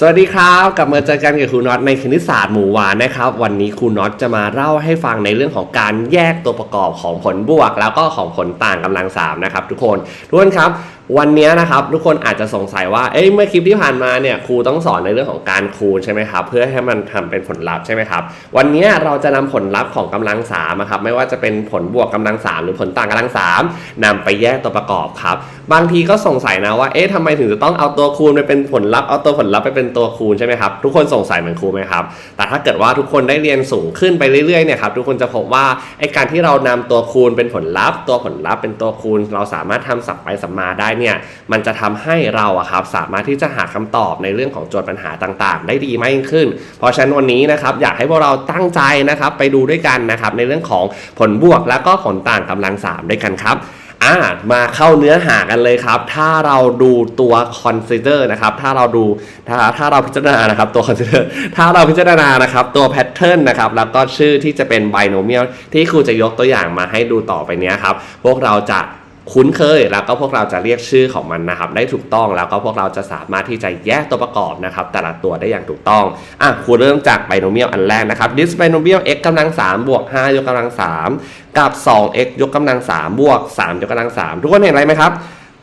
สวัสดีครับกลับมาเจอกันกับครูน็อตในคณิตศาสตร์หมู่หวานนะครับ วันนี้ครูน็อตจะมาเล่าให้ฟังในเรื่องของการแยกตัวประกอบของผลบวก แล้วก็ของผลต่างกำลังสามนะครับทุกคนทุกคนครับ วันนี้นะครับทุกคนอาจจะสงสัยว่าเอ้ยเมื่อคลิปที่ผ่านมาเนี่ยครูต้องสอนในเรื่องของการคูณใช่ไหมครับเพื่อให้มันทำเป็นผลลัพธ์ใช่ไหมครับวันนี้เราจะนำผลลัพธ์ของกำลังสามครับไม่ว่าจะเป็นผลบวกกำลังสามหรือผลต่างกำลังสามนำไปแยกตัวประกอบครับบางทีก็สงสัยนะว่าเอ๊ะทำไมถึงจะต้องเอาตัวคูณไปเป็นผลลัพธ์เอาตัวผลลัพธ์ไปเป็นตัวคูณใช่ไหมครับทุกคนสงสัยเหมือนครูไหมครับแต่ถ้าเกิดว่าทุกคนได้เรียนสูงขึ้นไปเรื่อยๆเนี่ยครับทุกคนจะพบว่าไอ้การที่เรานำตัวคูณเป็นผลลัพธ์ ตัวผลลัพธ์เป็นตัวคูณ เราสามารถทำสับไปสับมาได้เนี่ยมันจะทำให้เราอะครับสามารถที่จะหาคำตอบในเรื่องของโจทย์ปัญหาต่างๆ ได้ดีมากยิ่งขึ้น เพราะฉะนั้นวันนี้นะครับอยากให้พวกเราตั้งใจนะครับไปดูด้วยกันนะครับในเรื่องของผลบวกแล้วก็ผลต่างกำลังสามด้วยกันครับอ่ามาเข้าเนื้อหากันเลยครับ ถ้าเราดูตัว consider นะครับ ถ้าเราดูถ้าถ้าเราพิจารณานะครับตัว consider ถ้าเราพิจารณานะครับตัว pattern นะครับแล้วก็ชื่อที่จะเป็น binomial ที่ครูจะยกตัวอย่างมาให้ดูต่อไปนี้ครับ พวกเราจะ คุ้นเคยแล้วก็พวกเราจะเรียกชื่อของมันนะครับได้ถูกต้องแล้วก็พวกเราจะสามารถที่จะแยกตัวประกอบนะครับแต่ละตัวได้อย่างถูกต้องอะครูเริ่มจาก binomial อันแรกนะครับ this binomial x กำลัง3บวก5ยกกำลัง3 กับ 2x ยกกำลัง3บวก3ยกกำลัง3ทุกคนเห็นอะไรไหมครับ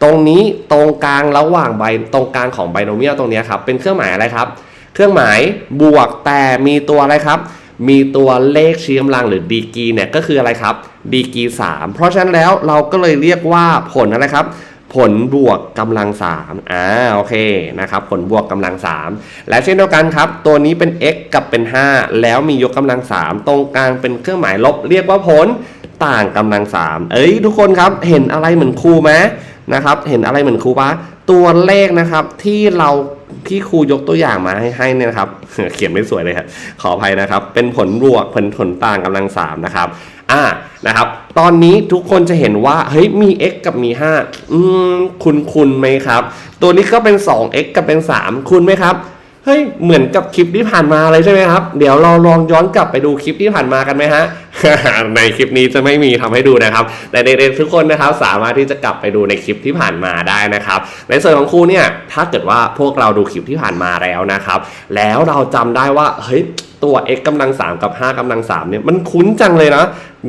ตรงนี้ตรงกลางระหว่างใบตรงกลางของ binomial ตรงนี้ครับเป็นเครื่องหมายอะไรครับ เครื่องหมายบวกแต่มีตัวอะไรครับ มีตัวเลขชี้กำลังหรือดีกีเนี่ยก็คืออะไรครับดีกี3เพราะฉะนั้นแล้วเราก็เลยเรียกว่าผลอะไรครับผลบวกกำลัง3อ่าโอเคนะครับผลบวกกำลัง 3 และเช่นเดียวกันครับ ตัวนี้เป็น x กับเป็น 5 แล้วมียกกำลัง 3 ตรงกลางเป็นเครื่องหมายลบ เรียกว่าผลต่างกำลัง 3 เอ้ยทุกคนครับเห็นอะไรเหมือนครูไหมนะครับเห็นอะไรเหมือนครูปะตัวเลขนะครับที่เรา ที่ครูยกตัวอย่างมาให้ให้เนี่ยนะครับ เขียนไม่สวยเลยครับขออภัยนะครับ เป็นผลบวกผลผลต่างกำลังสามนะครับ อ่านะครับ ตอนนี้ทุกคนจะเห็นว่าเฮ้ยมี x กับมี 5 อืมคุณคุณไหมครับ ตัวนี้ก็เป็น 2x กับเป็น 3 คุณไหมครับ เฮ้ยเหมือนกับคลิปที่ผ่านมาเลยใช่ไหมครับ เดี๋ยวเราลองย้อนกลับไปดูคลิปที่ผ่านมากันไหมฮะ ในคลิปนี้จะไม่มีทำให้ดูนะครับ แต่เด็กๆทุกคนนะครับสามารถที่จะกลับไปดูในคลิปที่ผ่านมาได้นะครับ ในส่วนของครูเนี่ยถ้าเกิดว่าพวกเราดูคลิปที่ผ่านมาแล้วนะครับ แล้วเราจำได้ว่าเฮ้ยตัว x กำลัง 3 กับ 5กำลัง3เนี่ยมันคุ้นจังเลยนะ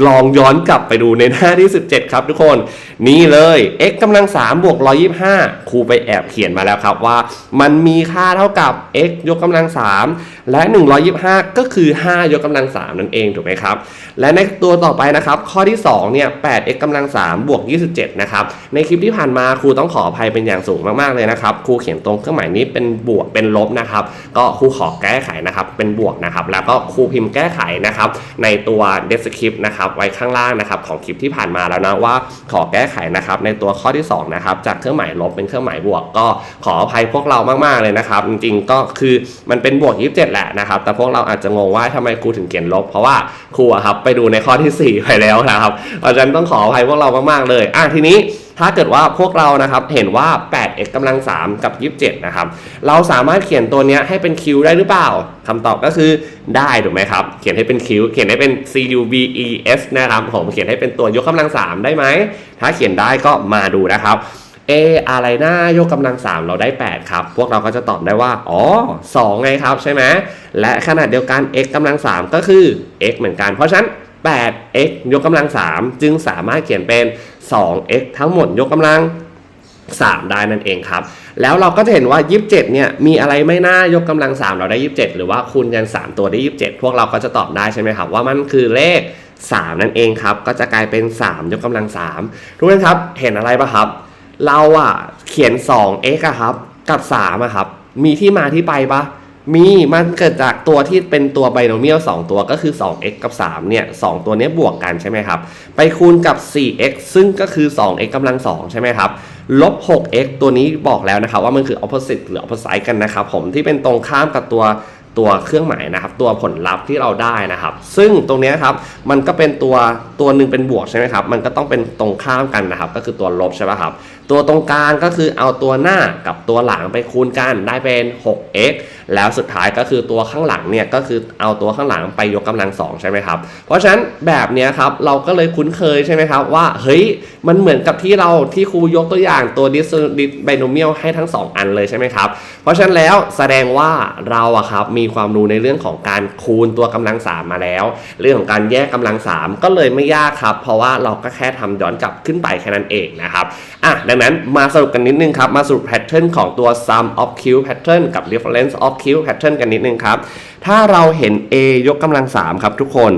ลองย้อนกลับไปดูในหน้าที่ 17 ครับทุกคน นี่เลย x กำลัง3บวก125 ครูไปแอบเขียนมาแล้วครับว่า มันมีค่าเท่ากับ x ยกกำลัง3 และ 125 ก็คือ 5 ยกกำลัง 3 นั่นเองถูกไหมครับ และในตัวต่อไปนะครับ ข้อที่ 2 เนี่ย 8x กำลัง 3 บวก 27 นะครับ ในคลิปที่ผ่านมาครูต้องขออภัยเป็นอย่างสูงมาก ๆ เลยนะครับ ครูเขียนตรงเครื่องหมายนี้เป็นบวกเป็นลบนะครับ ก็ครูขอแก้ไขนะครับ เป็นบวกนะครับ แล้วก็ครูพิมพ์แก้ไขนะครับ ในตัว descript นะครับ ไว้ข้างล่างนะครับ ของคลิปที่ผ่านมาแล้วนะว่าขอแก้ไขนะครับ ในตัวข้อที่2นะครับจากเครื่องหมายลบเป็นเครื่องหมายบวก ก็ขออภัยพวกเรามาก ๆ เลยนะครับ จริง ๆ ก็คือมันเป็นบวก 27แหละนะครับ แต่พวกเราอาจจะงงว่าทำไมครูถึงเขียนลบ เพราะว่าครูอะครับไปดูในข้อที่ 4 ไปแล้วนะครับเพราะฉะนั้นต้องขออภัยพวกเรามากๆเลยอะทีนี้ถ้าเกิดว่าพวกเรานะครับเห็นว่า 8x กำลัง 3 กับ 27 นะครับ เราสามารถเขียนตัวนี้ให้เป็น q ได้หรือเปล่าคำตอบก็คือได้ถูกไหมครับ เขียนให้เป็น q เขียนให้เป็น c u v e s นะครับผมเขียนให้เป็นตัวยกกำลัง 3 ได้ไหม ถ้าเขียนได้ก็มาดูนะครับ เออะไรหน้ายกกำลัง 3 เราได้ 8 ครับ พวกเราก็จะตอบได้ว่า อ๋อ 2 ไงครับใช่ไหมและขนาดเดียวกัน x กำลัง 3 ก็คือ x เหมือนกัน เพราะฉะนั้น 8x ยกกำลัง 3 จึงสามารถเขียนเป็น 2x ทั้งหมดยกกำลัง 3 ได้นั่นเองครับ แล้วเราก็จะเห็นว่า 27 เนี่ย มีอะไรไม่น่ายกกำลัง 3 เราได้ 27 หรือว่าคูณกัน 3 ตัวได้ 27 พวกเราก็จะตอบได้ใช่ไหมครับว่ามันคือเลข 3 นั่นเองครับ ก็จะกลายเป็น 3 ยกกำลัง3ทุกท่านครับ เห็นอะไรปะครับ เราอะเขียน 2x อะครับ กับ3อะครับ มีที่มาที่ไปปะมีมันเกิดจากตัวที่เป็นตัวไบโนเมียล2ตัวก็คือ 2x กับ 3 เนี่ย 2 ตัวนี้บวกกันใช่ไหมครับ ไปคูณกับ 4x ซึ่งก็คือ 2x กำลัง 2 ใช่ไหมครับ ลบ 6x ตัวนี้บอกแล้วนะครับ ว่ามันคือ opposite หรือ opposite กันนะครับ ผมที่เป็นตรงข้ามกับตัวตัวเครื่องหมายนะครับ ตัวผลลัพธ์ที่เราได้นะครับ ซึ่งตรงนี้ครับมันก็เป็นตัวตัวหนึ่งเป็นบวกใช่ไหมครับ มันก็ต้องเป็นตรงข้ามกันนะครับ ก็คือตัวลบใช่ไหมครับ ตัวตรงกลางก็คือเอาตัวหน้ากับตัวหลังไปคูณกันได้เป็น 6x แล้วสุดท้ายก็คือตัวข้างหลังเนี่ยก็คือเอาตัวข้างหลังไปยกกำลังสองใช่ไหมครับ เพราะฉะนั้นแบบนี้ครับเราก็เลยคุ้นเคยใช่ไหมครับว่าเฮ้ยมันเหมือนกับที่เราที่ครูยกตัวอย่างตัวดิสดิสไบโนเมียลให้ทั้ง 2 อันเลยใช่ไหมครับเพราะฉะนั้นแล้วแสดงว่าเราอะครับมีความรู้ในเรื่องของการคูณตัวกำลังสามมาแล้ว เรื่องของการแยกกำลังสามก็เลยไม่ยากครับ เพราะว่าเราก็แค่ทำย้อนกลับขึ้นไปแค่นั้นเองนะครับอะดังนั้นมาสรุปกันนิดนึงครับ มาสรุปแพทเทิร์นของตัว sum of q pattern กับ difference of q pattern กันนิดนึงครับ ถ้าเราเห็น a ยกกำลังสามครับทุกคน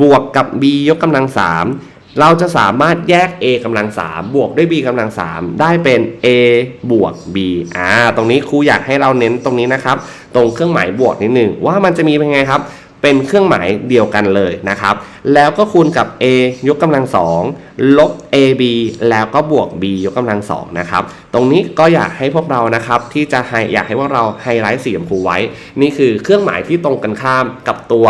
บวกกับ b ยกกำลังสามเราจะสามารถแยก a กำลังสามบวกด้วย b กำลังสามได้เป็น a บวก b อ่า ตรงนี้ครูอยากให้เราเน้นตรงนี้นะครับ ตรงเครื่องหมายบวกนิดหนึ่งว่ามันจะมีเป็นไงครับ เป็นเครื่องหมายเดียวกันเลยนะครับ แล้วก็คูณกับ a ยกกำลังสองลบ ab แล้วก็บวก b ยกกำลังสองนะครับ ตรงนี้ก็อยากให้พวกเรานะครับที่จะให้อยากให้พวกเราไฮไลท์สีชมพูไว้ นี่คือเครื่องหมายที่ตรงกันข้ามกับตัว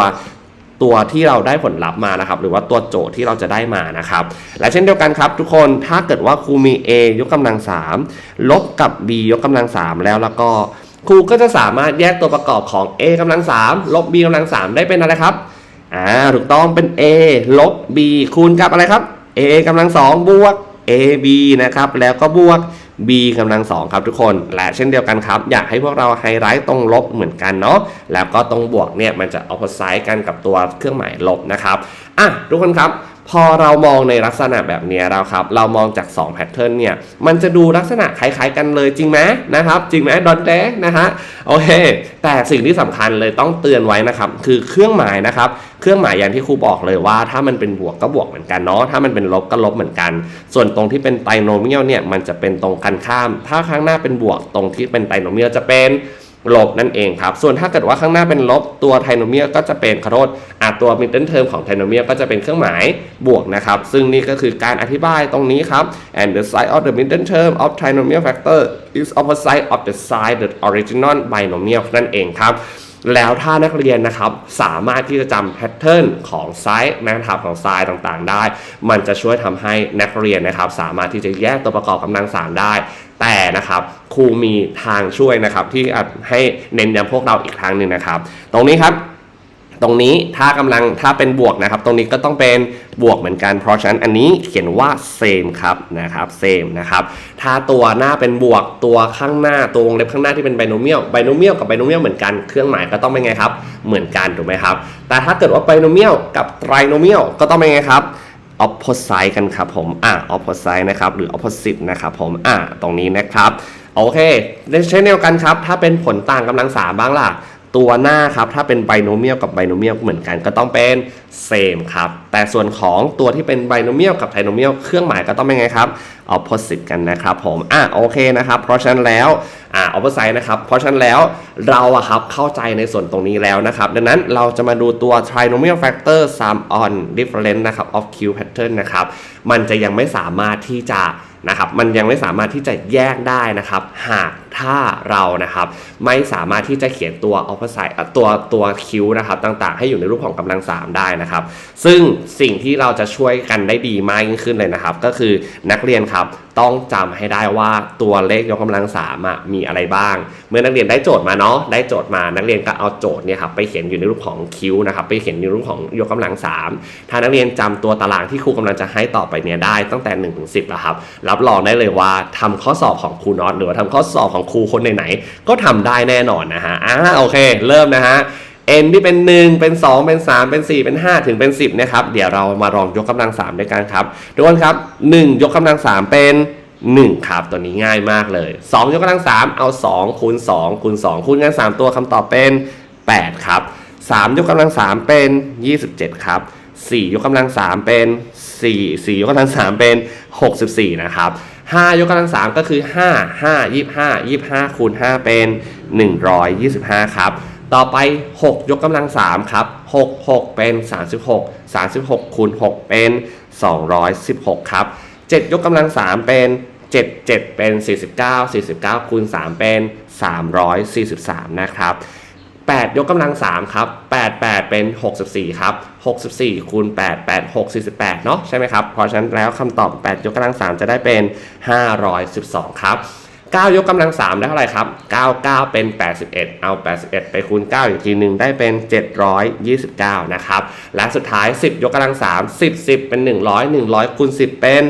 ตัวที่เราได้ผลลัพธ์มานะครับ หรือว่าตัวโจทย์ที่เราจะได้มานะครับ และเช่นเดียวกันครับ ทุกคนถ้าเกิดว่าครูมี a ยกกำลังสามลบกับ b ยกกำลังสามแล้วแล้วก็ ครูก็จะสามารถแยกตัวประกอบของ a กำลัง3ลบ b กำลัง3ได้เป็นอะไรครับอ่าถูกต้องเป็น a ลบ b คูณกับอะไรครับ a กำลัง2บวก ab นะครับแล้วก็บวก b กำลัง2ครับทุกคน และเช่นเดียวกันครับ อยากให้พวกเราไฮไลท์ตรงลบเหมือนกันเนาะแล้วก็ตรงบวกเนี่ยมันจะเอาพอไซด์กันกับตัวเครื่องหมายลบนะครับอะทุกคนครับ พอเรามองในลักษณะแบบนี้แล้วครับ เรามองจาก2แพทเทิร์นเนี่ย มันจะดูลักษณะคล้ายๆกันเลยจริงไหมนะครับ จริงไหมดอนเต้นะฮะโอเค แต่สิ่งที่สำคัญเลยต้องเตือนไว้นะครับ คือเครื่องหมายนะครับ เครื่องหมายอย่างที่ครูบอกเลยว่า ถ้ามันเป็นบวกก็บวกเหมือนกันเนาะถ้ามันเป็นลบก็ลบเหมือนกัน ส่วนตรงที่เป็นไตโนเมียลเนี่ยมันจะเป็นตรงกันข้าม ถ้าข้างหน้าเป็นบวกตรงที่เป็นไตโนเมียลจะเป็น ลบนั่นเองครับ ส่วนถ้าเกิดว่าข้างหน้าเป็นลบตัวไทโนเมียก็จะเป็นขอโทษอะตัวมิดเดิลเทอมของไทโนเมียก็จะเป็นเครื่องหมายบวกนะครับ ซึ่งนี่ก็คือการอธิบายตรงนี้ครับ and the side of the middle term of trinomial factor is opposite of the side the original binomial นั่นเองครับแล้วถ้านักเรียนนะครับสามารถที่จะจำแพทเทิร์นของไซส์นะครับของไซส์ต่างๆ ได้ มันจะช่วยทำให้นักเรียนนะครับสามารถที่จะแยกตัวประกอบกำลังสามได้ แต่นะครับครูมีทางช่วยนะครับที่อาจให้เน้นย้ำพวกเราอีกครั้งหนึ่งนะครับ ตรงนี้ครับ ตรงนี้ถ้ากำลังถ้าเป็นบวกนะครับ ตรงนี้ก็ต้องเป็นบวกเหมือนกัน เพราะฉะนั้นอันนี้เขียนว่า same ครับนะครับ same นะครับถ้าตัวหน้าเป็นบวกตัวข้างหน้าตัววงเล็บข้างหน้าที่เป็น binomial binomial กับ binomial เหมือนกันเครื่องหมายก็ต้องเป็นไงครับเหมือนกันถูกไหมครับ แต่ถ้าเกิดว่า binomial กับ trinomial ก็ต้องเป็นไงครับ opposite กันครับผมอะ opposite นะครับหรือ opposite นะครับผมอะตรงนี้นะครับ โอเคเช่นเดียวกันครับ ถ้าเป็นผลต่างกำลังสามบ้างล่ะ ตัวหน้าครับถ้าเป็นไบโนเมียลกับไบโนเมียลเหมือนกันก็ต้องเป็น same ครับแต่ส่วนของตัวที่เป็นไบโนเมียลกับไทโนเมียลเครื่องหมายก็ต้องเป็นไงครับ opposite กันนะครับผมอะโอเคนะครับเพราะฉะนั้นแล้วอ่า opposite นะครับเพราะฉะนั้นแล้วเราอะครับเข้าใจในส่วนตรงนี้แล้วนะครับ ดังนั้นเราจะมาดูตัว trinomial factor sum on difference นะครับ of q pattern นะครับมันจะยังไม่สามารถที่จะ นะครับมันยังไม่สามารถที่จะแยกได้นะครับ หากถ้าเรานะครับไม่สามารถที่จะเขียนตัว opposite อะตัวตัวนะครับต่างๆ ให้อยู่ในรูปของกำลัง 3 ได้นะครับ ซึ่งสิ่งที่เราจะช่วยกันได้ดีมากยิ่งขึ้นเลยนะครับ ก็คือนักเรียนครับต้องจำให้ได้ว่าตัวเลขยกกำลังสามอะมีอะไรบ้าง เมื่อนักเรียนได้โจทย์มาเนาะได้โจทย์มานักเรียนก็เอาโจทย์เนี่ยครับไปเขียนอยู่ในรูปของคิวนะครับไปเขียนในรูปของยกกำลัง 3 ถ้านักเรียนจำตัวตารางที่ครูกำลังจะให้ต่อไปเนี่ยได้ตั้งแต่1นถึงสินะครับรับรองได้เลยว่าทำข้อสอบของครูน็อตหรือว่าทำข้อสอบของครูคนไหนๆก็ทำได้แน่นอนนะฮะอ่าโอเค เริ่มนะฮะ n ที่เป็น 1 เป็น 2 เป็น 3 เป็น 4 เป็น 5 ถึงเป็น 10นะครับเดี๋ยวเรามาลองยกกำลัง 3 ด้วยกันครับทุกคนครับ 1 ยกกำลัง 3 เป็น 1 ครับ ตัวนี้ง่ายมากเลย 2 ยกกำลัง 3 เอา 2 คูณ 2 คูณ 2 คูณกัน 3 ตัวคำตอบเป็น 8 ครับ 3 ยกกำลัง 3 เป็น 27 ครับ 4 ยกกำลัง 3 เป็น 4 4 ยกกำลัง 3 เป็น 64 นะครับ 5 ยกกำลัง 3 ก็คือ 5 5 25 25 คูณ 5 เป็น 125 ครับ ต่อไป 6 ยกกำลัง 3 ครับ 6 6 เป็น 36 36 คูณ 6 เป็น 216 ครับ 7 ยกกำลัง 3 เป็น 7 7 เป็น 49 49 คูณ 3 เป็น 343 นะครับ8ยกกำลัง3ครับ 8 8 เป็น 64 ครับ 64คูณ8 8 6 48เนาะใช่ไหมครับ เพราะฉะนั้นแล้วคำตอบ 8 ยกกำลัง 3 จะได้เป็น 512 ครับ 9 ยกกำลัง 3 ได้เท่าไหร่ครับ 9 9 เป็น 81 เอา 81 ไปคูณ 9 อีกทีหนึ่งได้เป็น 729 นะครับ และสุดท้าย 10 ยกกำลัง 3 10 10 เป็น 100 100คูณ10 เป็น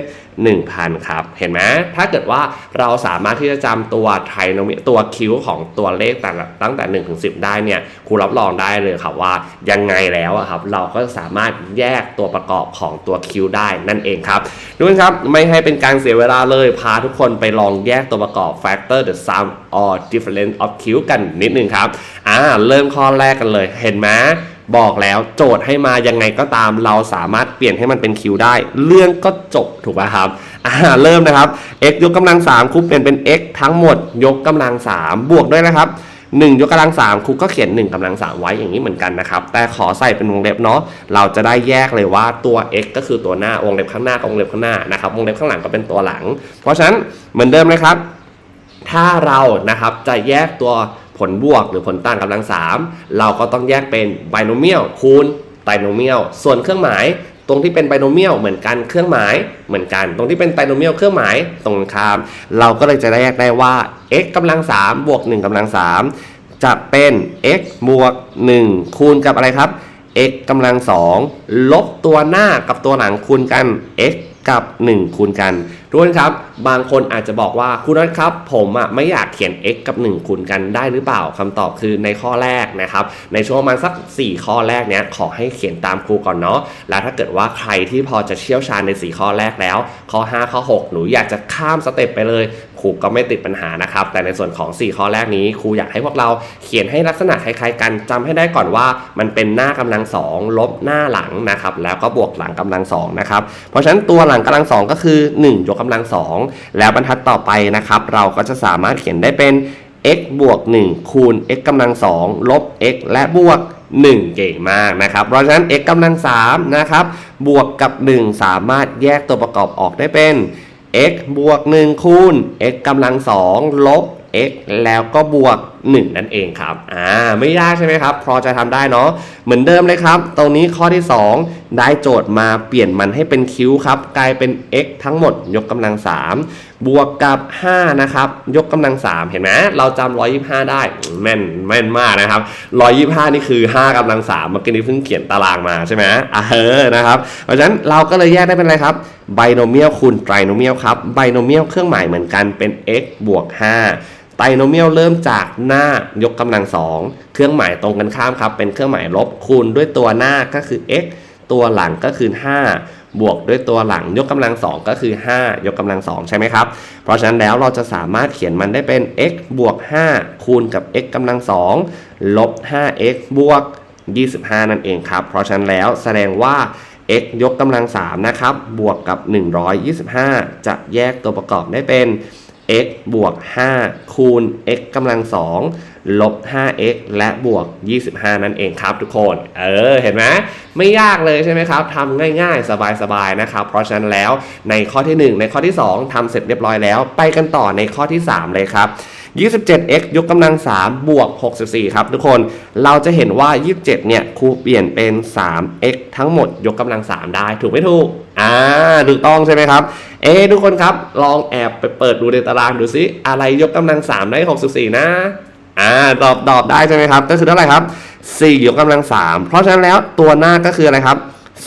1,000 ครับ เห็นไหมถ้าเกิดว่าเราสามารถที่จะจำตัวไทโนมียตัวคิวของตัวเลขแต่ตั้งแต่ 1 ถึง 10 ได้เนี่ยครูรับรองได้เลยครับว่ายังไงแล้วครับ เราก็สามารถแยกตัวประกอบของตัวคิวได้นั่นเองครับดูนครับ ไม่ให้เป็นการเสียเวลาเลยพาทุกคนไปลองแยกตัวประกอบ factor the sum or difference of q กันนิดนึงครับอ่าเริ่มข้อแรกกันเลยเห็นไหม บอกแล้วโจทย์ให้มายังไงก็ตามเราสามารถเปลี่ยนให้มันเป็นคิวได้ เรื่องก็จบถูกไหมครับอ่าเริ่มนะครับ x ยกกำลัง3ครูเปลี่ยนเป็น x ทั้งหมด ยกกำลัง 3 บวกด้วยนะครับ1ยกกำลัง3ครูก็เขียน1กำลัง3ไว้อย่างนี้เหมือนกันนะครับ แต่ขอใส่เป็นวงเล็บเนาะเราจะได้แยกเลยว่าตัว x ก็คือตัวหน้าวงเล็บข้างหน้ากับวงเล็บข้างหน้านะครับวงเล็บข้างหลังก็เป็นตัวหลัง เพราะฉะนั้นเหมือนเดิมเลยครับ ถ้าเรานะครับจะแยกตัว ผลบวกหรือผลต่างกำลัง3เราก็ต้องแยกเป็นไบโนเมียลคูณไตรโนเมียลส่วนเครื่องหมายตรงที่เป็นไบโนเมียลเหมือนกันเครื่องหมายเหมือนกัน ตรงที่เป็นไตรโนเมียลเครื่องหมายตรงกันข้าม เราก็เลยจะแยกได้ว่า x กำลัง3บวก1กำลัง3จะเป็น x บวก 1 คูณกับอะไรครับ x กำลัง2ลบตัวหน้ากับตัวหลังคูณกัน x กับ 1 คูณกัน ทุกคนครับ บางคนอาจจะบอกว่าคุณนัทครับ ผมอะไม่อยากเขียน x กับ 1 คูณกันได้หรือเปล่าคำตอบคือในข้อแรกนะครับ ในช่วงประมาณสัก 4 ข้อแรกเนี้ยขอให้เขียนตามครูก่อนเนาะแล้วถ้าเกิดว่าใครที่พอจะเชี่ยวชาญใน 4 ข้อแรกแล้ว ข้อ 5 ข้อ 6 หนูอยากจะข้ามสเต็ปไปเลยครูก็ไม่ติดปัญหานะครับ แต่ในส่วนของ 4 ข้อแรกนี้ครูอยากให้พวกเราเขียนให้ลักษณะคล้ายๆ กันจำให้ได้ก่อนว่ามันเป็นหน้ากำลังสองลบหน้าหลังนะครับแล้วก็บวกหลังกำลังสองนะครับเพราะฉะนั้นตัวหลังกำลังสองก็คือ 1 ยกกำลังสองแล้วบรรทัดต่อไปนะครับ เราก็จะสามารถเขียนได้เป็น x บวก 1 คูณ x กำลัง 2 ลบ x และบวก 1 เก่งมากนะครับ เพราะฉะนั้น x กำลัง3นะครับ บวกกับ 1 สามารถแยกตัวประกอบออกได้เป็น x บวก 1 คูณ x กำลัง 2 ลบ x แล้วก็บวก1 นั่นเองครับอ่าไม่ยากใช่ไหมครับ พอจะทำได้เนาะเหมือนเดิมเลยครับ ตรงนี้ข้อที่ 2 ได้โจทย์มาเปลี่ยนมันให้เป็นคิ้วครับกลายเป็น x ทั้งหมดยกกำลัง 3 บวกกับ 5 นะครับ ยกกำลัง 3 เห็นไหมเราจำ125 ได้แม่นแม่นมากนะครับ125 นี่คือ 5กำลัง3เมื่อกี้นี้เพิ่งเขียนตารางมาใช่ไหมอ่าเออนะครับเพราะฉะนั้นเราก็เลยแยกได้เป็นอะไรครับไบโนเมียลคูณไตรโนเมียลครับไบโนเมียลเครื่องหมายเหมือนกันเป็น x บวก 5 ไตโนเมียลเริ่มจากหน้ายกกำลังสองเครื่องหมายตรงกันข้ามครับ เป็นเครื่องหมายลบคูณด้วยตัวหน้าก็คือ x ตัวหลังก็คือ 5 บวกด้วยตัวหลังยกกำลังสองก็คือ 5 ยกกำลังสองใช่ไหมครับ เพราะฉะนั้นแล้วเราจะสามารถเขียนมันได้เป็น x บวก 5 คูณกับ x กำลังสองลบ 5x บวก 25 นั่นเองครับ เพราะฉะนั้นแล้วแสดงว่า x ยกกำลัง3นะครับ บวกกับ 125 จะแยกตัวประกอบได้เป็น x บวก 5 คูณ x กำลัง 2 ลบ 5x และบวก 25 นั่นเองครับทุกคน เออ เห็นไหมไม่ยากเลยใช่ไหมครับทำง่ายๆ สบายๆ นะครับ เพราะฉะนั้นแล้วในข้อที่ 1 ในข้อที่ 2ทำเสร็จเรียบร้อยแล้ว ไปกันต่อในข้อที่ 3 เลยครับ 27x ยกกำลัง 3 บวก 64 ครับทุกคน เราจะเห็นว่า 27 เนี่ยครูเปลี่ยนเป็น 3x ทั้งหมดยกกำลัง 3 ได้ถูกไม่ถูก อ่า ถูกต้องใช่ไหมครับ เอ๊ทุกคนครับ ลองแอบไปเปิดดูในตารางดูซิ อะไรยกกำลัง 3 ได้ 64 นะ อ่า ตอบตอบได้ใช่ไหมครับ ก็คือเท่าไหร่ครับ 4 ยกกำลัง 3 เพราะฉะนั้นแล้วตัวหน้าก็คืออะไรครับ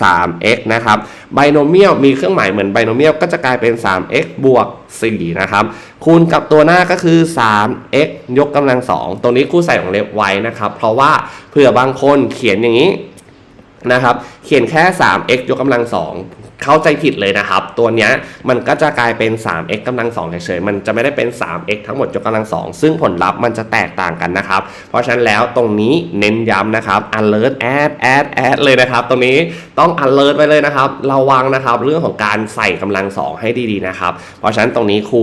3x นะครับไบโนเมียลมีเครื่องหมายเหมือนไบโนเมียลก็จะกลายเป็น 3x บวก4นะครับคูณกับตัวหน้าก็คือ 3x ยกกำลัง 2 ตรงนี้คู่ใส่ของเล็บไว้นะครับเพราะว่าเผื่อบางคนเขียนอย่างนี้นะครับเขียนแค่ 3x ยกกำลัง2 เข้าใจผิดเลยนะครับ ตัวเนี้ยมันก็จะกลายเป็น 3x กำลัง2เฉยๆ มันจะไม่ได้เป็น 3x ทั้งหมดยกกำลัง 2 ซึ่งผลลัพธ์มันจะแตกต่างกันนะครับ เพราะฉะนั้นแล้วตรงนี้เน้นย้ำนะครับ alert add add add เลยนะครับ ตรงนี้ต้อง alert ไว้เลยนะครับ ระวังนะครับ เรื่องของการใส่กำลัง 2 ให้ดีๆนะครับ เพราะฉะนั้นตรงนี้ครู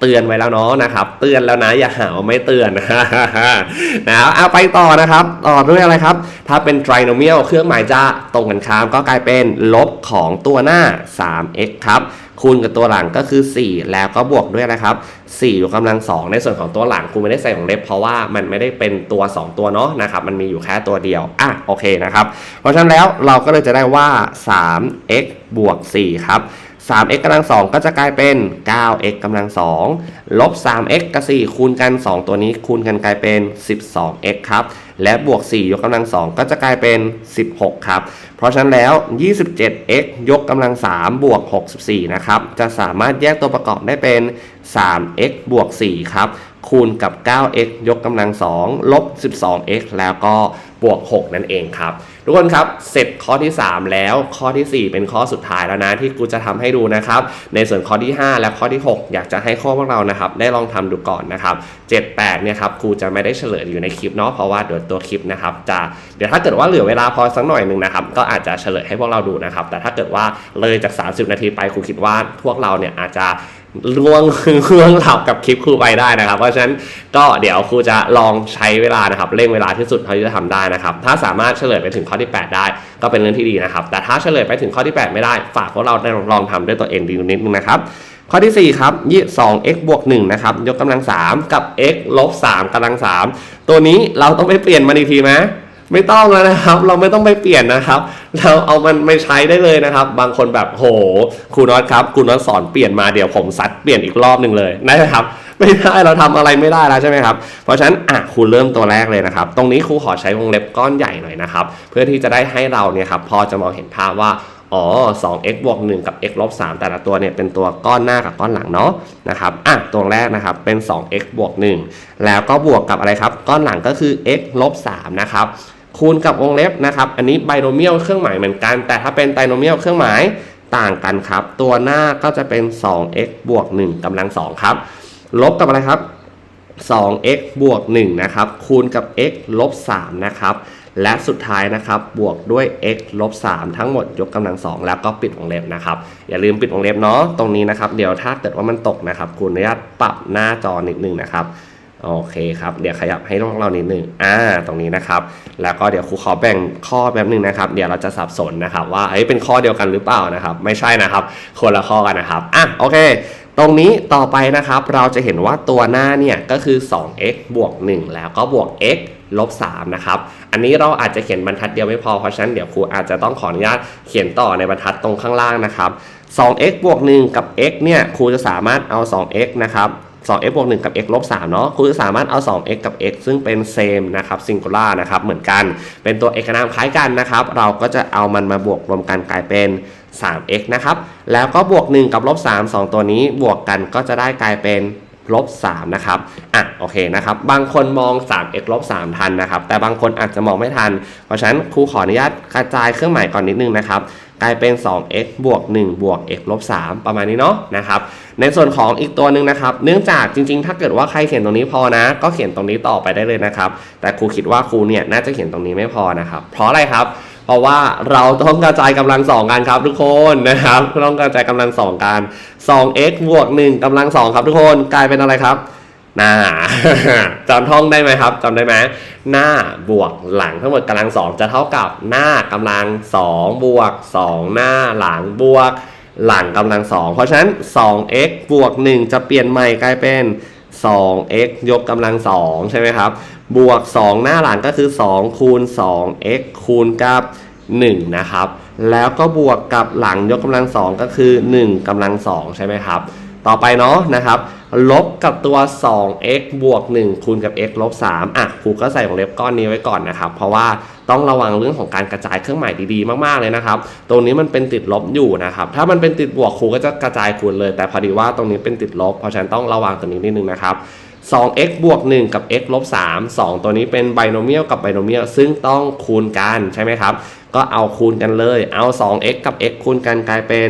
เตือนไว้แล้วเนาะนะครับ เตือนแล้วนะอย่าหาวไม่เตือนนะเอาไปต่อนะครับ ต่อด้วยอะไรครับ ถ้าเป็น trinomial เครื่องหมายจะตรงกันข้ามก็กลายเป็นลบของตัวหน้า 3x ครับคูณกับตัวหลังก็คือ 4 แล้วก็บวกด้วยนะครับ4ยู่กำลัง 2 ในส่วนของตัวหลังคุณไม่ได้ใส่ของเล็บ เพราะว่ามันไม่ได้เป็นตัว 2 ตัวเนาะนะครับมันมีอยู่แค่ตัวเดียวอะโอเคนะครับ เพราะฉะนั้นแล้วเราก็เลยจะได้ว่า 3x บวก4ครับ 3x กำลัง2ก็จะกลายเป็น 9x กำลัง2ลบ 3x กับ 4 คูณกัน 2 ตัวนี้คูณกันกลายเป็น 12x ครับ และบวก 4 ยกกำลัง 2 ก็จะกลายเป็น 16 ครับ เพราะฉะนั้นแล้ว 27x ยกกำลัง 3 บวก 64 นะครับ จะสามารถแยกตัวประกอบได้เป็น 3x บวก 4 ครับ คูณกับ 9x ยกกำลัง 2 ลบ 12x แล้วก็บวก 6 นั่นเองครับ ทุกคนครับ เสร็จข้อที่ 3 แล้วข้อทีสี่ 4 เป็นข้อสุดท้ายแล้วนะที่กูจะทำให้ดูนะครับ ในส่วนข้อที่ 5 และข้อที่ 6 อยากจะให้ข้อพวกเรานะครับ ได้ลองทำดูก่อนนะครับ7 8เนี่ยครับครูจะไม่ได้เฉลยอยู่ในคลิปเนาะเพราะว่าเดี๋ยวตัวคลิปนะครับจะเดี๋ยวถ้าเกิดว่าเหลือเวลาพอสักหน่อยหนึ่งนะครับก็อาจจะเฉลยให้พวกเราดูนะครับ แต่ถ้าเกิดว่าเลยจาก 30 นาทีไปครูคิดว่าพวกเราเนี่ยอาจจะ ง่วงง่วงหลับกับคลิปครูไปได้นะครับ เพราะฉะนั้นก็เดี๋ยวครูจะลองใช้เวลานะครับเร่งเวลาที่สุดเท่าที่จะทำได้นะครับ ถ้าสามารถเฉลยไปถึงข้อที่ 8 ได้ ก็เป็นเรื่องที่ดีนะครับ แต่ถ้าเฉลยไปถึงข้อที่ 8 ไม่ได้ ฝากพวกเราได้ลองทำด้วยตัวเองดีนิดนึงนะครับข้อที่ 4 ครับยี่สอง x บวก1นะครับ ยกกำลัง 3 กับ x ลบ3กำลัง 3 ตัวนี้เราต้องไปเปลี่ยนมันอีกทีไหม ไม่ต้องแล้วนะครับ เราไม่ต้องไปเปลี่ยนนะครับ เราเอามันไปใช้ได้เลยนะครับ บางคนแบบโหครูน็อตครับครูน็อตสอนเปลี่ยนมาเดี๋ยวผมซัดเปลี่ยนอีกรอบหนึ่งเลยได้ไหมครับไม่ได้เราทำอะไรไม่ได้แล้วใช่ไหมครับ เพราะฉะนั้นอะครูเริ่มตัวแรกเลยนะครับ ตรงนี้ครูขอใช้วงเล็บก้อนใหญ่หน่อยนะครับ เพื่อที่จะได้ให้เราเนี่ยครับพอจะมองเห็นภาพว่าอ๋อ 2x บวก1กับ x ลบ3แต่ละตัวเนี่ยเป็นตัวก้อนหน้ากับก้อนหลังเนาะนะครับ อะ ตัวแรกนะครับเป็น 2x บวก1แล้วก็บวกกับอะไรครับ ก้อนหลังก็คือ x ลบ3นะครับ คูณกับวงเล็บนะครับ อันนี้ไบโนเมียลเครื่องหมายเหมือนกัน แต่ถ้าเป็นไตรโนเมียลเครื่องหมายต่างกันครับ ตัวหน้าก็จะเป็น 2x บวก1กำลัง2ครับ ลบกับอะไรครับ 2x บวก1นะครับ คูณกับ x ลบ3นะครับ และสุดท้ายนะครับ บวกด้วย x ลบ3ทั้งหมดยกกำลัง2แล้วก็ปิดวงเล็บนะครับ อย่าลืมปิดวงเล็บเนาะ ตรงนี้นะครับ เดี๋ยวถ้าเกิดว่ามันตกนะครับ คุณอนุญาตปรับหน้าจอนิดนึงนะครับ โอเคครับ เดี๋ยวขยับให้พวกเรานิดนึงอ่า ตรงนี้นะครับ แล้วก็เดี๋ยวครูขอแบ่งข้อแป๊บนึงนะครับ เดี๋ยวเราจะสับสนนะครับ ว่าเฮ้ยเป็นข้อเดียวกันหรือเปล่านะครับ ไม่ใช่นะครับ คนละข้อกันนะครับ อะ โอเค ตรงนี้ต่อไปนะครับ เราจะเห็นว่าตัวหน้าเนี่ยก็คือ 2x บวก 1 แล้วก็บวก x ลบ3นะครับ อันนี้เราอาจจะเขียนบรรทัดเดียวไม่พอ เพราะฉะนั้นเดี๋ยวครูอาจจะต้องขออนุญาตเขียนต่อในบรรทัดตรงข้างล่างนะครับ 2x บวก 1 กับ x เนี่ย ครูจะสามารถเอา 2x นะครับ 2x บวก1กับ x ลบ3เนาะครูสามารถเอา 2x กับ x ซึ่งเป็น same นะครับ singular นะครับเหมือนกัน เป็นตัวเอกนามคล้ายกันนะครับ เราก็จะเอามันมาบวกรวมกันกลายเป็น 3x นะครับ แล้วก็บวก 1 กับลบ3 2 ตัวนี้บวกกันก็จะได้กลายเป็นลบ3นะครับ อะ โอเคนะครับ บางคนมอง 3x ลบ3ทันนะครับ แต่บางคนอาจจะมองไม่ทัน เพราะฉะนั้นครูขออนุญาตกระจายเครื่องหมายก่อนนิดนึงนะครับ กลายเป็น 2x บวก1บวก x ลบ3ประมาณนี้เนาะนะครับ ในส่วนของอีกตัวหนึ่งนะครับ เนื่องจากจริง ๆ ถ้าเกิดว่าใครเขียนตรงนี้พอนะ ก็เขียนตรงนี้ต่อไปได้เลยนะครับ แต่ครูคิดว่าครูเนี่ยน่าจะเขียนตรงนี้ไม่พอนะครับ เพราะอะไรครับเพราะว่าเราต้องกระจายกำลังสองกันครับทุกคนนะครับ ต้องกระจายกำลังสองกัน 2x บวก1กำลังสองครับทุกคน กลายเป็นอะไรครับ หน้าจำท่องได้ไหมครับจำได้ไหมหน้าบวกหลังทั้งหมดกำลังสองจะเท่ากับหน้ากำลังสองบวกสองหน้าหลังบวก หลังกำลังสองเพราะฉะนั้น 2x บวก 1 จะเปลี่ยนใหม่กลายเป็น 2x ยกกำลังสองใช่ไหมครับ บวก 2 หน้าหลังก็คือ 2 คูณ 2x คูณกับ 1 นะครับ แล้วก็บวกกับหลังยกกำลังสองก็คือ 1กำลังสองใช่ไหมครับ ต่อไปเนาะนะครับ ลบกับตัว 2x บวก 1 คูณกับ x ลบ 3 อะครูก็ใส่วงเล็บก้อนนี้ไว้ก่อนนะครับ เพราะว่าต้องระวังเรื่องของการกระจายเครื่องหมายดีๆ มากๆเลยนะครับ ตรงนี้มันเป็นติดลบอยู่นะครับ ถ้ามันเป็นติดบวกครูก็จะกระจายคูณเลย แต่พอดีว่าตรงนี้เป็นติดลบ เพราะฉะนั้นต้องระวังตัวนี้นิดนึงนะครับ 2x บวก 1 กับ x ลบ 3 2 ตัวนี้เป็นไบโนเมียลกับไบโนเมียลซึ่งต้องคูณกันใช่ไหมครับ ก็เอาคูณกันเลย เอา 2x กับ x คูณกันกลายเป็น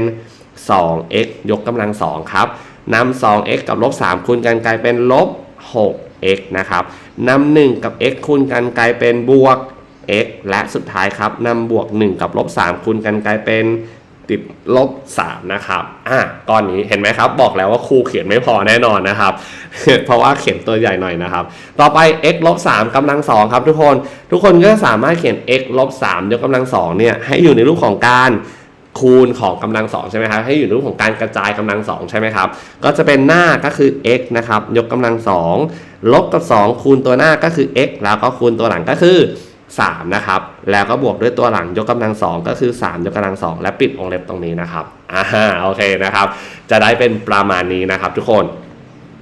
2x ยกกำลัง 2 ครับนำ 2x กับลบ 3 คูณกันกลายเป็นลบ 6x นะครับนำ1กับ x คูณกันกลายเป็นบวก x และสุดท้ายครับนำบวก 1 กับลบ 3 คูณกันกลายเป็นติดลบ 3 นะครับ อะก้อนนี้เห็นไหมครับ บอกแล้วว่าครูเขียนไม่พอแน่นอนนะครับ เพราะว่าเขียนตัวใหญ่หน่อยนะครับ ต่อไป x ลบ3กำลัง 2 ครับทุกคน ทุกคนก็สามารถเขียน x ลบ3ยกกำลัง2เนี่ยให้อยู่ในรูปของการ คูณของกำลังสองใช่ไหมครับให้อยู่ในรูปของการกระจายกำลังสองใช่ไหมครับก็จะเป็นหน้าก็คือ x นะครับยกกำลังสองลบกับ 2 คูณตัวหน้าก็คือ x แล้วก็คูณตัวหลังก็คือ3นะครับแล้วก็บวกด้วยตัวหลังยกกำลังสองก็คือ 3 ยกกำลังสองและปิดวงเล็บตรงนี้นะครับอ่าโอเคนะครับ จะได้เป็นประมาณนี้นะครับ ทุกคน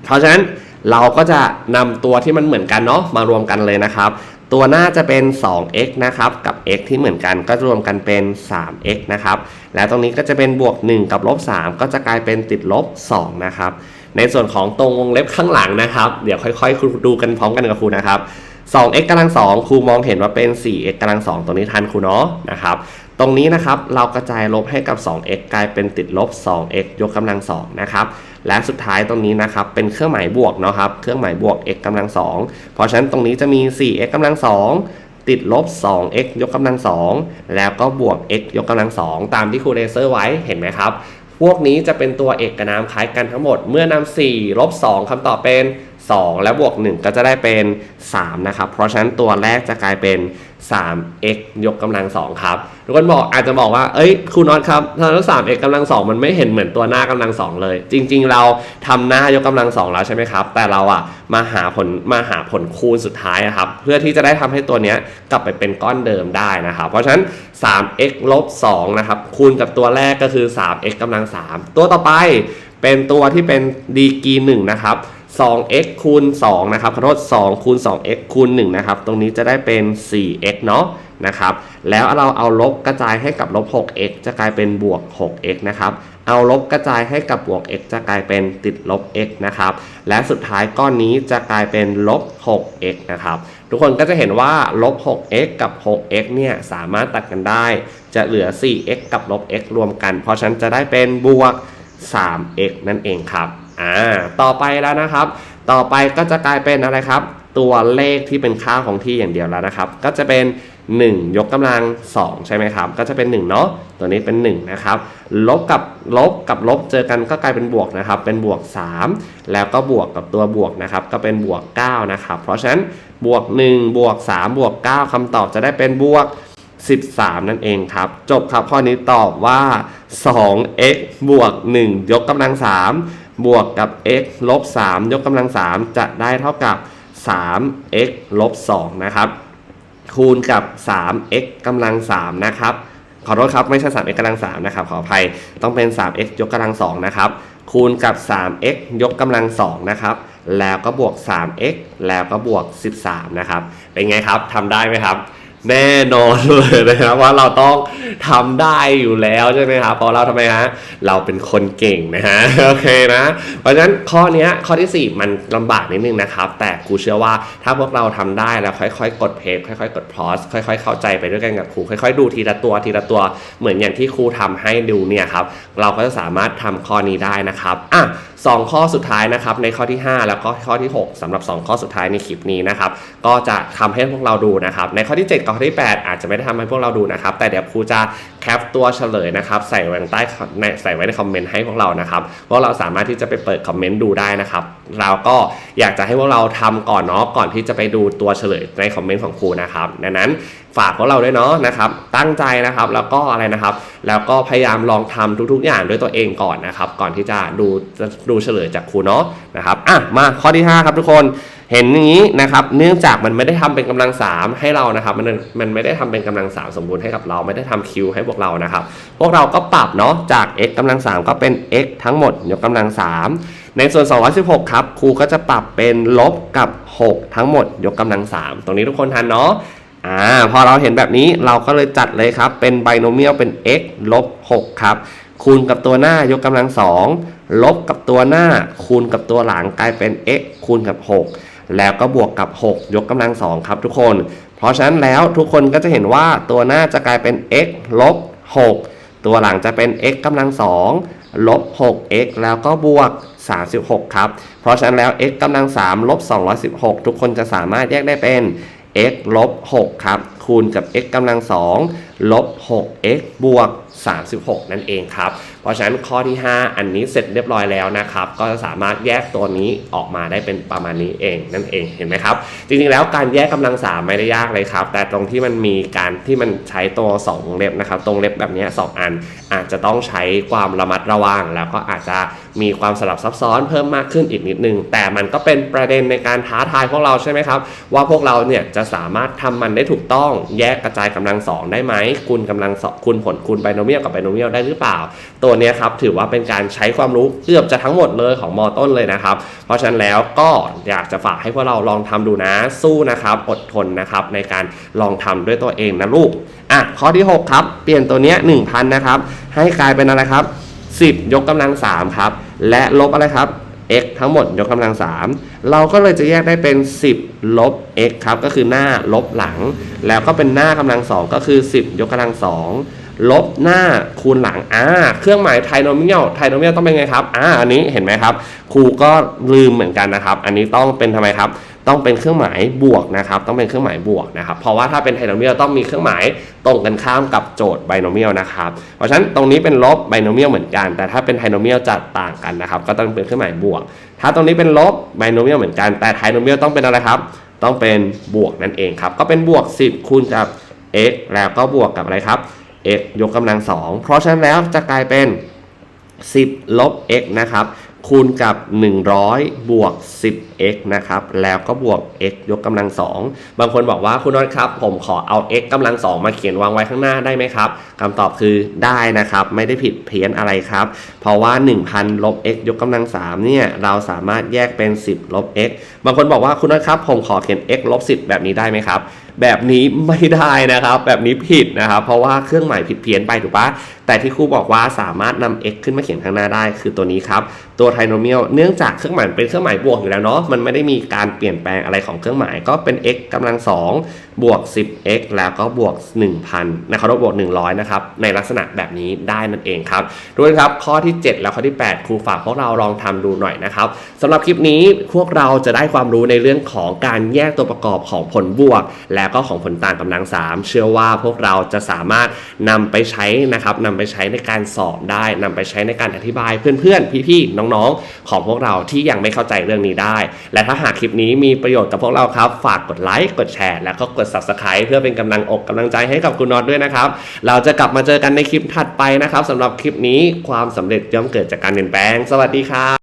เพราะฉะนั้นเราก็จะนำตัวที่มันเหมือนกันเนาะมารวมกันเลยนะครับ ตัวหน้าจะเป็น 2x นะครับ กับ x ที่เหมือนกันก็รวมกันเป็น 3x นะครับ แล้วตรงนี้ก็จะเป็นบวก 1 กับลบ 3 ก็จะกลายเป็นติดลบ 2 นะครับ ในส่วนของตรงวงเล็บข้างหลังนะครับ เดี๋ยวค่อยๆ ดูกันพร้อมกันกับครูนะครับ 2x กำลัง2ครูมองเห็นว่าเป็น 4x กำลัง2ตรงนี้ทันครูเนาะนะครับ ตรงนี้นะครับเรากระจายลบให้กับ 2x กลายเป็นติดลบ 2x ยกกำลัง2นะครับและสุดท้ายตรงนี้นะครับเป็นเครื่องหมายบวกเนาะครับเครื่องหมายบวก x กำลัง2เพราะฉะนั้นตรงนี้จะมี 4x กำลัง2ติดลบ 2x ยกกำลัง2แล้วก็บวก x ยกกำลัง2ตามที่ครูเลเซอร์ไว้เห็นไหมครับ พวกนี้จะเป็นตัวเอกกับนามคล้ายกันทั้งหมด เมื่อนำ4ลบ2คำตอบเป็น 2 และบวก 1 ก็จะได้เป็น 3 นะครับ เพราะฉะนั้นตัวแรกจะกลายเป็น 3x ยกกำลัง2ครับทุกคนบอกอาจจะบอกว่า เอ้ยครูน็อตครับทาง 3x กำลัง2มันไม่เห็นเหมือนตัวหน้ากำลัง2เลย จริง ๆ เราทำหน้ายกกำลัง2แล้วใช่ไหมครับ แต่เราอะมาหาผลมาหาผลคูณสุดท้ายครับ เพื่อที่จะได้ทำให้ตัวเนี้ยกลับไปเป็นก้อนเดิมได้นะครับ เพราะฉะนั้น 3x ลบ2นะครับ คูณกับตัวแรกก็คือ 3x กำลัง3ตัวต่อไปเป็นตัวที่เป็นดีกรี1นะครับ 2x คูณ2นะครับขอโทษ2คูณ 2x คูณ1นะครับ ตรงนี้จะได้เป็น 4x เนาะนะครับ แล้วเราเอาลบกระจายให้กับลบ 6x จะกลายเป็นบวก 6x นะครับ เอาลบกระจายให้กับบวก x จะกลายเป็นติดลบ x นะครับ และสุดท้ายก้อนนี้จะกลายเป็นลบ 6x นะครับ ทุกคนก็จะเห็นว่าลบ 6x กับ 6x เนี่ยสามารถตัดกันได้ จะเหลือ 4x กับลบ x รวมกัน เพราะฉะนั้นจะได้เป็นบวก 3x นั่นเองครับ อ่าต่อไปแล้วนะครับ ต่อไปก็จะกลายเป็นอะไรครับ ตัวเลขที่เป็นค่าของที่อย่างเดียวแล้วนะครับ ก็จะเป็น 1 ยกกำลัง 2 ใช่ไหมครับ ก็จะเป็น1เนาะตัวนี้เป็น 1 นะครับ ลบกับลบกับลบเจอกันก็กลายเป็นบวกนะครับ เป็นบวก 3 แล้วก็บวกกับตัวบวกนะครับ ก็เป็นบวก 9 นะครับ เพราะฉะนั้นบวก 1 บวก 3 บวก 9คำตอบจะได้เป็นบวก13 นั่นเองครับ จบครับข้อนี้ตอบว่า 2x บวก 1 ยกกำลัง 3 บวกกับ x ลบ3ยกกำลัง 3 จะได้เท่ากับ 3x ลบ2นะครับ คูณกับ 3x กำลัง 3 นะครับ ขอโทษครับ ไม่ใช่ 3x กำลัง 3 นะครับ ขออภัย ต้องเป็น 3x ยกกำลัง 2 นะครับ คูณกับ 3x ยกกำลัง 2 นะครับ แล้วก็บวก 3x แล้วก็บวก 13 นะครับ เป็นไงครับ ทำได้ไหมครับ แน่นอนเลยนะครับว่าเราต้องทำได้อยู่แล้วใช่ไหมครับเพราะเราทำไมฮะเราเป็นคนเก่งนะฮะโอเคนะ เพราะฉะนั้นข้อนี้ข้อที่ 4 มันลำบากนิดนึงนะครับ แต่ครูเชื่อว่าถ้าพวกเราทำได้แล้วค่อยๆ กดเพจค่อยๆ กดพอสค่อย ๆ เข้าใจไปด้วยกันกับครูค่อยๆ ดูทีละตัวทีละตัวเหมือนอย่างที่ครูทำให้ดูเนี่ยครับเราก็จะสามารถทำข้อนี้ได้นะครับอะ สองข้อสุดท้ายนะครับในข้อที่ 5 แล้วก็ข้อที่ 6สำหรับ 2 ข้อสุดท้ายในคลิปนี้นะครับก็จะทำให้พวกเราดูนะครับในข้อที่ 7 กับข้อที่ 8 อาจจะไม่ได้ทำให้พวกเราดูนะครับแต่เดี๋ยวครูจะ แคปตัวเฉลยนะครับใส่ไว้ใต้ใส่ไว้ในคอมเมนต์ให้พวกเรานะครับพวกเราสามารถที่จะไปเปิดคอมเมนต์ดูได้นะครับเราก็อยากจะให้พวกเราทำก่อนเนาะก่อนที่จะไปดูตัวเฉลยในคอมเมนต์ของครูนะครับดังนั้นฝากพวกเราด้วยเนาะนะครับ ตั้งใจนะครับแล้วก็อะไรนะครับ แล้วก็พยายามลองทำทุกๆอย่างด้วยตัวเองก่อนนะครับ ก่อนที่จะดูดูเฉลยจากครูเนาะนะครับอะมาข้อที่ 5 ครับทุกคนเห็นอย่างนี้นะครับเนื่องจากมันไม่ได้ทำเป็นกำลัง 3 ให้เรานะครับ มันมันไม่ได้ทำเป็นกำลัง 3 สมบูรณ์ให้กับเราไม่ได้ทำคิวให้พวกเรานะครับ พวกเราก็ปรับเนาะจาก x กำลัง 3 ก็เป็น x ทั้งหมดยกกำลัง 3 ในส่วน 216 ครับครูก็จะปรับเป็นลบกับ 6 ทั้งหมด ยกกำลัง 3 ตรงนี้ทุกคนทันเนาะอ่าพอเราเห็นแบบนี้เราก็เลยจัดเลยครับ เป็นไบโนเมียลเป็น x ลบ 6 ครับ คูณกับตัวหน้ายกกำลัง2ลบกับตัวหน้า คูณกับตัวหลังกลายเป็น x คูณกับ 6 แล้วก็บวกกับ 6 ยกกำลัง2ครับทุกคน เพราะฉะนั้นแล้วทุกคนก็จะเห็นว่าตัวหน้าจะกลายเป็น x ลบ 6 ตัวหลังจะเป็น x กำลัง2ลบ 6x แล้วก็บวก 36 ครับ เพราะฉะนั้นแล้ว x กำลัง3ลบ216 ทุกคนจะสามารถแยกได้เป็น x ลบ 6 ครับ คูณกับ x กำลัง2ลบ 6x บวก 36 นั่นเองครับ เพราะฉะนั้นข้อที่ 5 อันนี้เสร็จเรียบร้อยแล้วนะครับ ก็จะสามารถแยกตัวนี้ออกมาได้เป็นประมาณนี้เองนั่นเองเห็นไหมครับ จริงๆแล้วการแยกกำลัง 3 ไม่ได้ยากเลยครับ แต่ตรงที่มันมีการที่มันใช้ตัว 2 เล็บนะครับ ตรงเล็บแบบนี้ยสองอันอาจจะต้องใช้ความระมัดระวัง แล้วก็อาจจะมีความสลับซับซ้อนเพิ่มมากขึ้นอีกนิดนึง แต่มันก็เป็นประเด็นในการท้าทายพวกเราใช่ไหมครับ ว่าพวกเราเนี่ยจะสามารถทำมันได้ถูกต้องแยกกระจายกำลังสองได้ไหมคูณกำลังคูณผลคูณไบโนเมียลกับไบโนเมียลได้หรือเปล่า ตัวนี้ครับถือว่าเป็นการใช้ความรู้เกือบจะทั้งหมดเลยของมอต้นเลยนะครับ เพราะฉะนั้นแล้วก็อยากจะฝากให้พวกเราลองทำดูนะสู้นะครับอดทนนะครับในการลองทำด้วยตัวเองนะลูกอะข้อที่ 6 ครับ เปลี่ยนตัวเนี้ย1,000นะครับให้กลายเป็นอะไรครับ 10 ยกกำลัง3ครับและลบอะไรครับ x ทั้งหมดยกกำลัง 3 เราก็เลยจะแยกได้เป็น 10 ลบ x ครับ ก็คือหน้าลบหลัง แล้วก็เป็นหน้ากำลัง 2 ก็คือ 10 ยกกำลัง 2 ลบหน้าคูณหลังอ่าเครื่องหมายไทโนเมียลไทโนเมียลต้องเป็นไงครับอ่าอันนี้เห็นไหมครับ ครูก็ลืมเหมือนกันนะครับ อันนี้ต้องเป็นทำไมครับ ต้องเป็นเครื่องหมายบวกนะครับ ต้องเป็นเครื่องหมายบวกนะครับ เพราะว่าถ้าเป็นไทโนเมียลต้องมีเครื่องหมายตรงกันข้ามกับโจทย์ไบโนเมียลนะครับ เพราะฉะนั้นตรงนี้เป็นลบไบโนเมียลเหมือนกัน แต่ถ้าเป็นไทโนเมียลจะต่างกันนะครับ ก็ต้องเป็นเครื่องหมายบวก ถ้าตรงนี้เป็นลบไบโนเมียลเหมือนกัน แต่ไทโนเมียลต้องเป็นอะไรครับ ต้องเป็นบวกนั่นเองครับ ก็เป็นบวก 10คูณกับ x แล้วก็บวกกับอะไรครับ x ยกกำลัง2เพราะฉะนั้นแล้วจะกลายเป็น 10 ลบ x นะครับ คูณกับ 100 บวก 10x นะครับ แล้วก็บวก x ยกกำลัง2บางคนบอกว่าคุณน็อตครับ ผมขอเอา x กำลัง2มาเขียนวางไว้ข้างหน้าได้ไหมครับคำตอบคือได้นะครับ ไม่ได้ผิดเพี้ยนอะไรครับ เพราะว่า 1,000 ลบ x ยกกำลัง3เนี่ย เราสามารถแยกเป็น 10 ลบ x บางคนบอกว่าคุณน็อตครับ ผมขอเขียน x ลบ 10 แบบนี้ได้ไหมครับ แบบนี้ไม่ได้นะครับ แบบนี้ผิดนะครับ เพราะว่าเครื่องหมายผิดเพี้ยนไปถูกปะแต่ที่ครูบอกว่าสามารถนำ x ขึ้นมาเขียนข้างหน้าได้คือตัวนี้ครับ ตัวไทโนเมียลเนื่องจากเครื่องหมายเป็นเครื่องหมายบวกอยู่แล้วเนาะมันไม่ได้มีการเปลี่ยนแปลงอะไรของเครื่องหมายก็เป็น x กำลัง 2 บวก 10x แล้วก็บวก 1,000 นะครับบวก 100 นะครับ ในลักษณะแบบนี้ได้นั่นเองครับด้วยครับข้อที่ 7 และข้อที่ 8 ครูฝากพวกเราลองทำดูหน่อยนะครับสำหรับคลิปนี้พวกเราจะได้ความรู้ในเรื่องของการแยกตัวประกอบของผลบวกแล้แล้วก็ของผลต่างกำลัง3เชื่อว่าพวกเราจะสามารถนำไปใช้นะครับนำไปใช้ในการสอบได้นำไปใช้ในการอธิบายเพื่อนๆ พี่ๆ น้องๆ ของพวกเราที่ยังไม่เข้าใจเรื่องนี้ได้ และถ้าหากคลิปนี้มีประโยชน์กับพวกเราครับ ฝากกดไลค์กดแชร์แล้วก็กด subscribe เพื่อเป็นกำลังอกกำลังใจให้กับคุณน็อตด้วยนะครับ เราจะกลับมาเจอกันในคลิปถัดไปนะครับสำหรับคลิปนี้ความสำเร็จย่อมเกิดจากการเปลี่ยนแปลง สวัสดีครับ